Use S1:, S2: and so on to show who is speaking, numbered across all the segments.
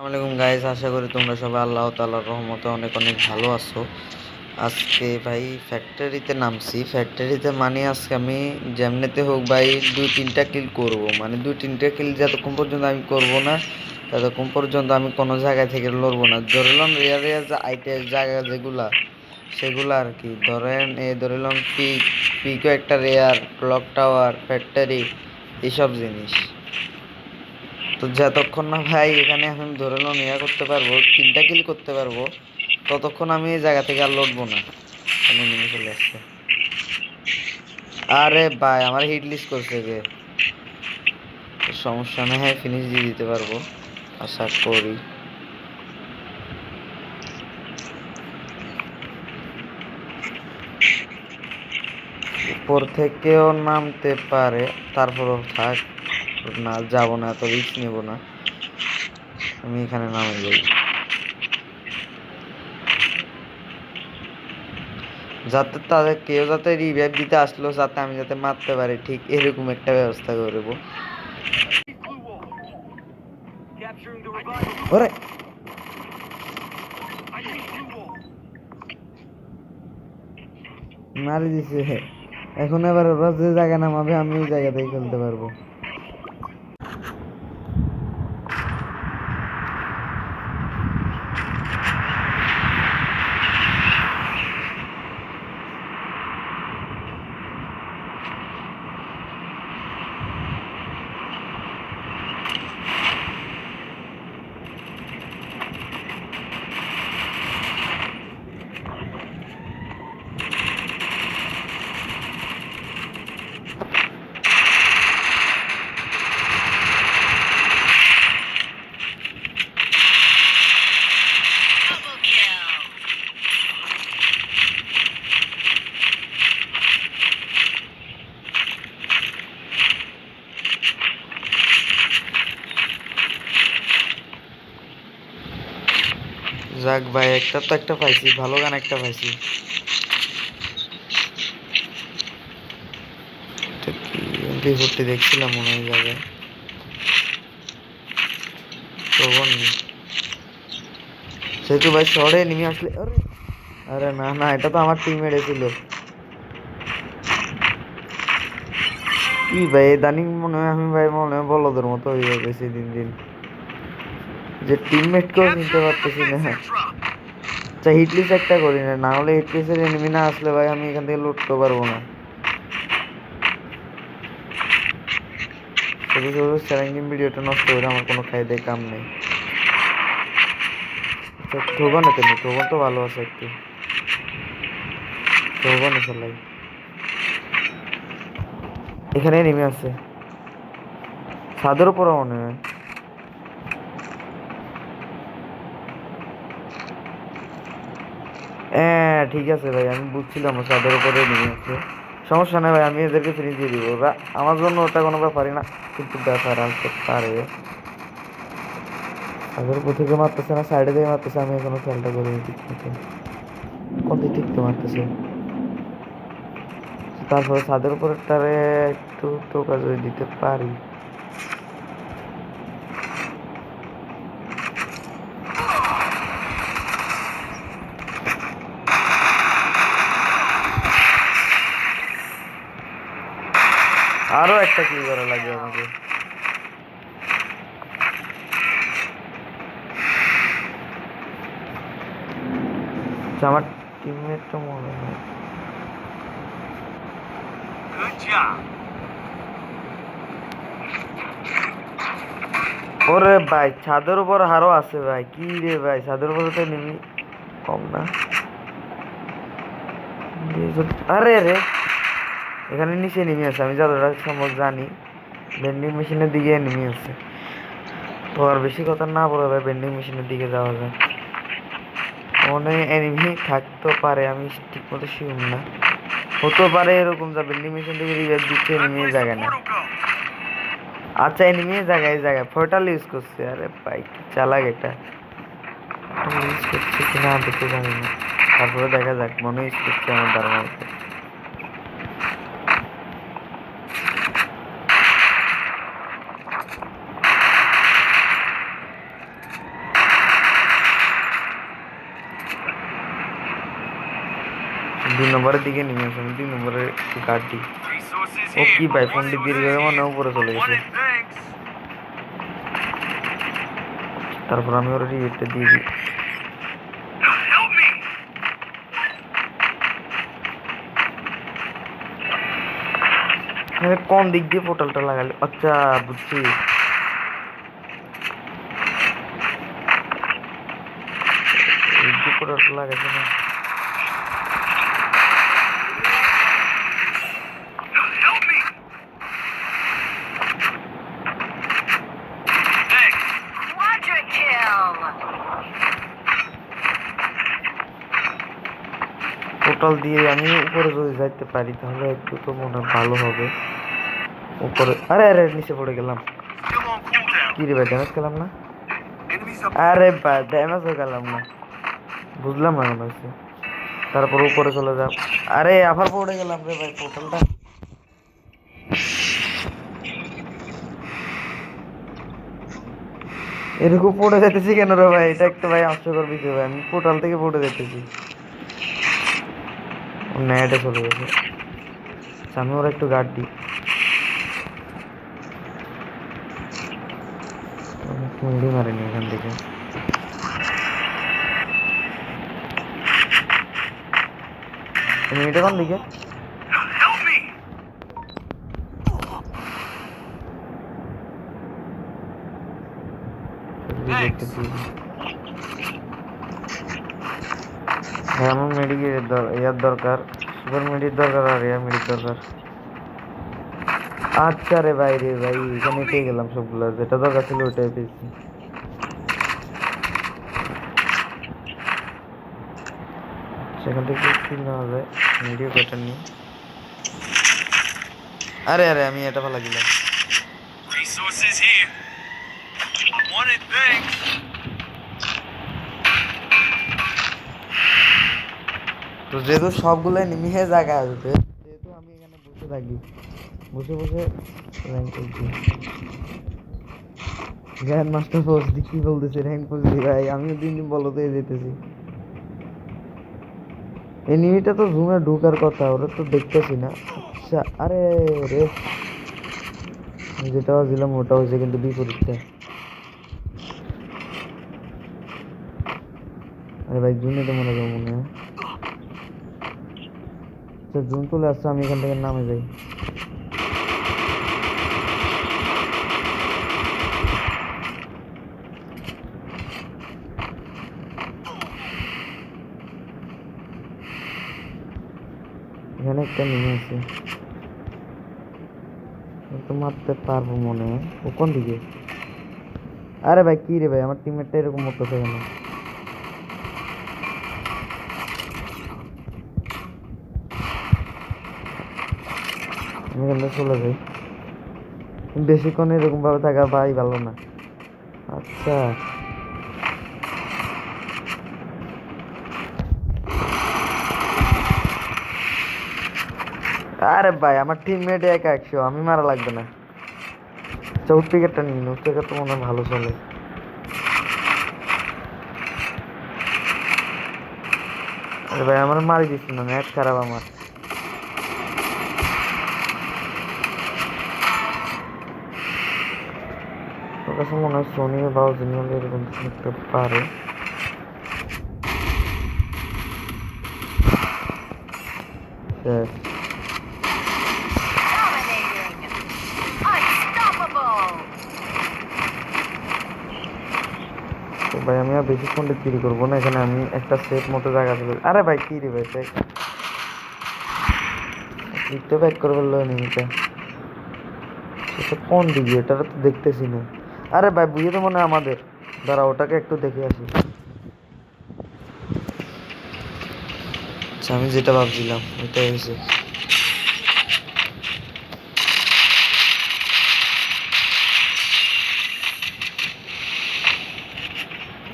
S1: আসসালামাইকুম গাইস আশা করি তোমরা সবাই আল্লাহ তাআলার রহমতে অনেক অনেক ভালো আছো। আজকে ভাই ফ্যাক্টরিতে নামছি। ফ্যাক্টরিতে মানে আজকে আমি যেমনিতে হোক ভাই দুই তিনটা কিল করব। মানে দুই তিনটা কিল যতক্ষণ পর্যন্ত আমি করব না, ততক্ষণ পর্যন্ত আমি কোনো জায়গা থেকে লড়বো না। ধরলাম রেয়ার রেয়ার যে আইটের জায়গা যেগুলা, সেগুলো আর কি। ধরেন এ ধরলাম পিক পিকও একটা রেয়ার ক্লক টাওয়ার ফ্যাক্টরি এসব জিনিস। তো যতক্ষণ না ভাই এখানে আমি ধরে লোন ইয়া করতে পারব, তিনটা কিল করতে পারব, ততক্ষণ আমি এই জায়গা থেকে আর লড়বো না। আমি নেমে চলে আসছে। আরে ভাই, আমার হিট লিস্ট করছে যে, সমস্যা নেই হ্যাঁ ফিনিশ দিয়ে দিতে পারব, আশা করি। উপর থেকেও নামতে পারে, তারপরও থাক। না, যাব না, এত রিস্ক নেব না আমি এখানে নামে যাই যাতে তাদের, কেউ যাতে রিভাইভ দিতে আসলো, যাতে আমি যাতে মারতে পারি, ঠিক এরকম একটা ব্যবস্থা করব. ওরে. মারি দিছে এখন এবার ওরা যে জায়গা নামাবে, আমি ওই জায়গা থেকে খেলতে পারব যাক ভাই, একটা তো একটা পাইছি, ভালো গান একটা পাইছি। ফোরটি দেখছিলাম মনে হয় প্রবণ সেহেতু ভাই শহরে নেমে আসলে, আরে আরে না না, এটা তো আমার টিম মেরেছিল কি ভাই ইদানিং মনে হয় আমি ভাই, মনে হয় বলদের মতো হয়ে যাচ্ছে দিন দিন। যে টিমমেটকেও চিনতে পারতেছি না। আচ্ছা হিটলিস্ট একটা করি না না হলে হিটলিস্টের এনিমি না আসলে ভাই আমি এখান থেকে লুটতে পারব না। শুধু শুধু চ্যালেঞ্জিং ভিডিওটা নষ্ট করে আমার কোনো খাইদে কাম নেই। আচ্ছা ঠোবান এতে নেই তো ভালো আছে একটু। ঠোবান চালাই এখানে নেমে আছে। ছাদের উপরে মনে হয়। হ্যাঁ ঠিক আছে ভাই, আমি বুঝছিলাম ও ছাদের উপরে নেমে আছে সমস্যা নেই ভাই, আমি এদেরকে ফিরে দিয়ে দিব। ওরা আমার জন্য ওটা কোনো ব্যাপারই না, কিন্তু ব্যাপার আসতে পারে ছাদের উপর থেকে মারতেছে না সাইডে থেকে মারতেছে, আমি এখনও খেয়ালটা করি ঠিক মতো। থেকে তো মারতেছে। তারপরে ছাদের উপরে তারে একটু টোকা যদি দিতে পারি। আরও একটা কিল করা লাগবে আমাকে? আচ্ছা, আমার টিমমেট তো মনে ওরে ভাই ছাদের উপর আরও আছে ভাই। কি রে ভাই ছাদের উপরে তো নেমি কম না। আরে রে। এখানে নিচে নেমে আছে, আমি যতটা সম্ভব জানি। বেন্ডিং মেশিনের দিকে নেমে আছে। তো আর বেশি কথা না বলে ভাই বেন্ডিং মেশিনের দিকে যাওয়া যায় মনে এনিমি থাকতে পারে, আমি ঠিক মতো শিউর না। হতে পারে এরকম যা বেন্ডিং মেশিন থেকে রিভাইভ দিচ্ছে এনিমি জায়গা না। আচ্ছা এনিমি জায়গায় জায়গায়। পোর্টাল ইউজ করছে, আরে ভাই, কি চালাক এটা। ইউজ করছে কিনা দেখতে জানি না। তারপরে দেখা যাক, মনে ইউজ করছে আমার ধারণা দুই নম্বরের দিকে নেমে আসে আমি দুই নম্বরের গার্ড দিই
S2: Resources
S1: ও
S2: here.
S1: কি ভাই
S2: for
S1: ফোনটি
S2: one
S1: দীর্ঘ
S2: that
S1: মানে
S2: was
S1: উপরে চলে গেছে
S2: Wanted thanks.
S1: তারপর আমি ওর রিয়েটটা দিয়ে দিই
S2: Now help me.
S1: হ্যাঁ কোন দিক দিয়ে পোর্টালটা লাগালে আচ্ছা বুঝছি এই দিক দিয়ে পোর্টালটা লাগাইছে না পোর্টাল দিয়ে আমি উপরে যদি যাইতে পারি, তাহলে একটু তো মনে হয় ভালো হবে। উপরে আরে আরে, নিচে পড়ে গেলাম. কি রে ভাই ড্যামেজ খেলাম না? আরে ভাই ড্যামেজও গেলাম না। বুঝলাম না মনে হচ্ছে তারপর উপরে চলে যাও। আরে, আবার পড়ে গেলাম রে ভাই পোর্টালটা এরকম পড়ে যেতেছি কেন রে ভাই? এটা একটা ভাই হাস্যকর বিষয় ভাই, আমি পোর্টাল থেকে পড়ে যেতেছি নেটে চলে গেছে। আমি ওরা একটু গার্ড দিই। মুড়ি মারেনি এখান থেকে। এটা কোন দিকে?
S2: Now
S1: দেখতেছি ভাই মেডিকের ইয়ার দরকার। সুপার মেডির দরকার আর এয়ার মেডির দরকার। আচ্ছা রে ভাই রে ভাই, এখানে পেয়ে গেলাম সবগুলো। যেটা দরকার ছিল ওটাই পেয়েছি। সেখান থেকে কি নেওয়া যায়। প্যাটার্ন নিয়ে আরে আরে, আমি এটা ভালো দিলাম।
S2: Resources here. Wanted thanks.
S1: তো যেহেতু সবগুলো নিমিহে জায়গা আসবে যেহেতু আমি এখানে বসে থাকি, বসে বসে র্যাঙ্ক করছি। গ্র্যান্ড মাস্টার ফোর্স দি বলতেছে র্যাঙ্ক করছি ভাই, আমিও দিন দিন বলো তো যেতেছি এনিমিটা তো জুমে ঢুকার কথা, ওরা তো দেখতেছি না। আচ্ছা আরে রে। যেটা ভাবছিলাম, ওটা হয়েছে কিন্তু বিপরীতটা। আরে ভাই জুনে তো মনে হয় মনে হয়। আচ্ছা জুন চলে আসছে, আমি এখান থেকে নামে যাই। এখানে একটা নেমে আছে তো মারতে পারব মনে হয়। ও কোন দিকে? আরে ভাই, কি রে ভাই? আমার টিমমেটটা এরকম মরতেছে কেন? আমি চলে যাই। বেশিক্ষণ এরকম ভাবে থাকা ভাই ভালো না। আচ্ছা। আরে ভাই, আমার টিমমেট একা একশো, আমি মারা লাগবে না। চৌট টিকেটটা নিন উঠ টিকেট তো মনে হয় ভালো চলে। আরে ভাই, আমার মারি দিচ্ছি না নেট খারাপ আমার তোর কাছে মনে হয় সোনি বা অরিজিনাল এরকম একটা পারে। তো ভাই আমি আর বেশিক্ষণ চুরি করব না এখানে আমি একটা সেট মতো জায়গা ছিল আরে ভাই কি রে ভাই লিফটে ব্যাক করে বলল নিমিটা সেটা কোন দিকে? এটা তো দেখতেছি না। আরে ভাই, বুঝে তো মনে হয় আমাদের। দাঁড়া ওটাকে একটু দেখে আসি। আচ্ছা আমি যেটা ভাবছিলাম, ওইটাই হয়েছে।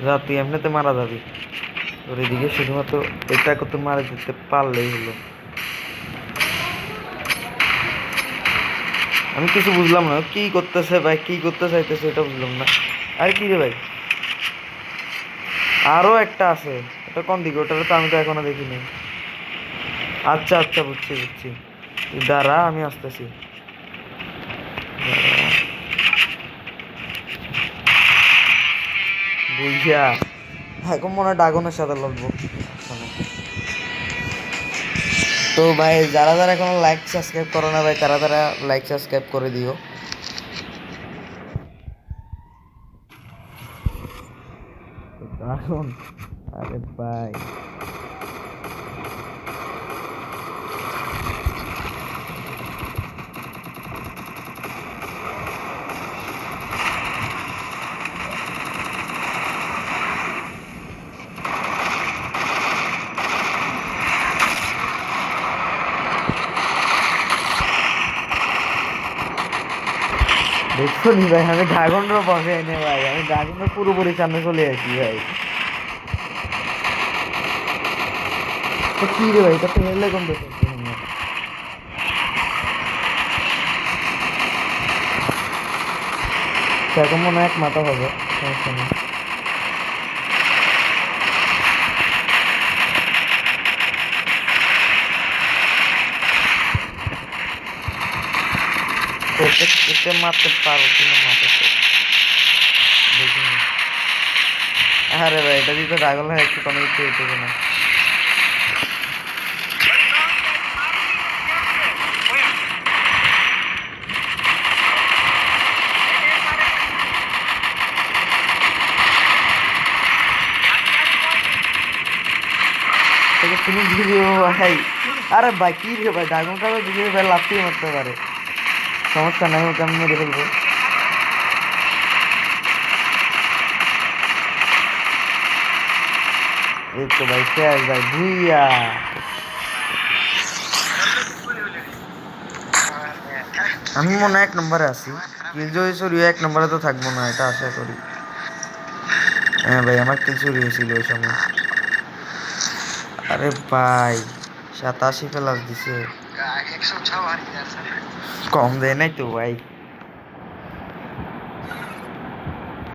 S1: যা তুই এমনিতে মারা যাবি। তোর এদিকে শুধুমাত্র এটা করতে মারা দিতে পারলেই হলো। আমি কিছু বুঝলাম না। কি করতেছে ভাই? কি করতে চাইতেছে এটা বুঝলাম না। আর কি রে ভাই? আরও একটা আছে। এটা কোন দিকে? ওটা তো আমি তো এখনও দেখিনি। আচ্ছা আচ্ছা বুঝছি বুঝছি। দাঁড়া, আমি আসতেছি। বুঝিয়া এখন মনে হয় ডাগনের সাথে লড়বো। তো ভাই, যারা যারা এখন লাইক সাবস্ক্রাইব করো না ভাই, তারা তারা লাইক সাবস্ক্রাইব করে দিও। দারুণ আরে ভাই। দেখছ নি ভাই? আমি ড্রাগনরও বসে এনে ভাই। আমি ড্রাগনের পুরোপুরি সামনে চলে আসি ভাই। তো কি রে ভাই? তো হেরলে কম সেরকম মনে হয় এক মাথা হবে। সমস্যা নেই। এতে মারতে পারো কিনা মারতে দেখিনি। আরে ভাই, এটা দিতে রাগল হয় একটু কমে দিতে হইতে না। তোকে তুমি ভিডিও ভাই আরে ভাই, কি রে ভাই ড্রাগন কালো ভিডিও ভাই লাফিয়ে মারতে পারে। সমস্যা নাই, ওকে আমি মেরে ফেলব। এই তো ভাই, শেষ ভাই ভুইয়া আমি মনে এক নম্বরে আছি। কিল জয় চুরি এক নম্বরে তো থাকব না, এটা আশা করি। হ্যাঁ ভাই, আমার কিল চুরি হয়েছিল ওই সময়। আরে ভাই, সাতাশি প্লাস দিছে। কম দেয় নাই তো ভাই